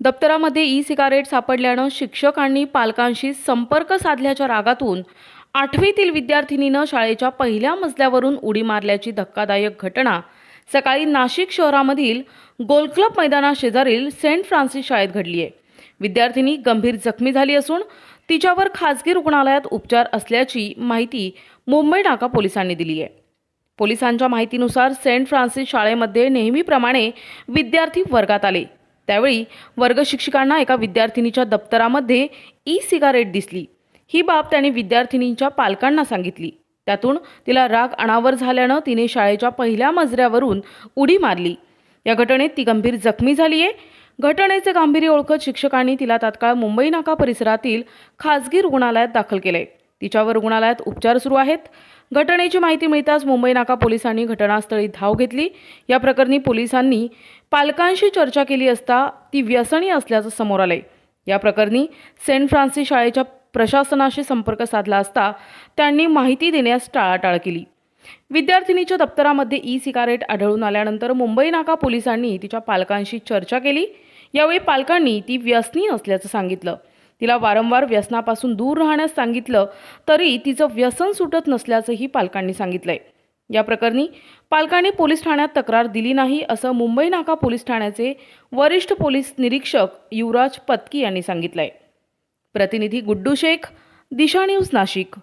दप्तरामध्ये e cigarette सापडल्यानं शिक्षकांनी पालकांशी संपर्क साधल्याच्या रागातून आठवीतील विद्यार्थिनीनं शाळेच्या पहिल्या मजल्यावरून उडी मारल्याची धक्कादायक घटना सकाळी नाशिक शहरामधील गोलक्लब मैदानाशेजारील सेंट फ्रान्सिस शाळेत घडली आहे विद्यार्थिनी गंभीर जखमी झाली असून तिच्यावर खाजगी रुग्णालयात उपचार असल्याची माहिती मुंबई नाका पोलिसांनी दिली आहे पोलिसांच्या माहितीनुसार सेंट फ्रान्सिस शाळेमध्ये नेहमीप्रमाणे विद्यार्थी वर्गात आले. त्यावेळी वर्गशिक्षिकांना एका विद्यार्थिनीच्या दप्तरामध्ये ई सिगारेट दिसली. ही बाब त्याने विद्यार्थिनींच्या पालकांना सांगितली. त्यातून तिला राग अनावर झाल्यानं तिने शाळेच्या पहिल्या मजऱ्यावरून उडी मारली. या घटनेत ती गंभीर जखमी झाली आहे घटनेचे गांभीर्य ओळखत शिक्षकांनी तिला तात्काळ मुंबई नाका परिसरातील खासगी रुग्णालयात दाखल केले तिच्यावर रुग्णालयात उपचार सुरू आहेत. घटनेची माहिती मिळताच मुंबई नाका पोलिसांनी घटनास्थळी धाव घेतली. या प्रकरणी पोलिसांनी पालकांशी चर्चा केली असता ती व्यसनी असल्याचं समोर आलंय. या प्रकरणी सेंट फ्रान्सिस शाळेच्या प्रशासनाशी संपर्क साधला असता त्यांनी माहिती देण्यास टाळाटाळ केली. विद्यार्थिनीच्या दप्तरामध्ये ई सिगारेट आढळून आल्यानंतर मुंबई नाका पोलिसांनी तिच्या पालकांशी चर्चा केली. यावेळी पालकांनी ती व्यसनी असल्याचं सांगितलं. तिला वारंवार व्यसनापासून दूर राहण्यास सांगितलं तरी तिचं व्यसन सुटत नसल्याचंही पालकांनी सांगितलंय. या प्रकरणी पालकांनी पोलीस ठाण्यात तक्रार दिली नाही असं मुंबई नाका पोलीस ठाण्याचे वरिष्ठ पोलीस निरीक्षक युवराज पत्की यांनी सांगितलंय. प्रतिनिधी गुड्डू शेख दिशा न्यूज नाशिक.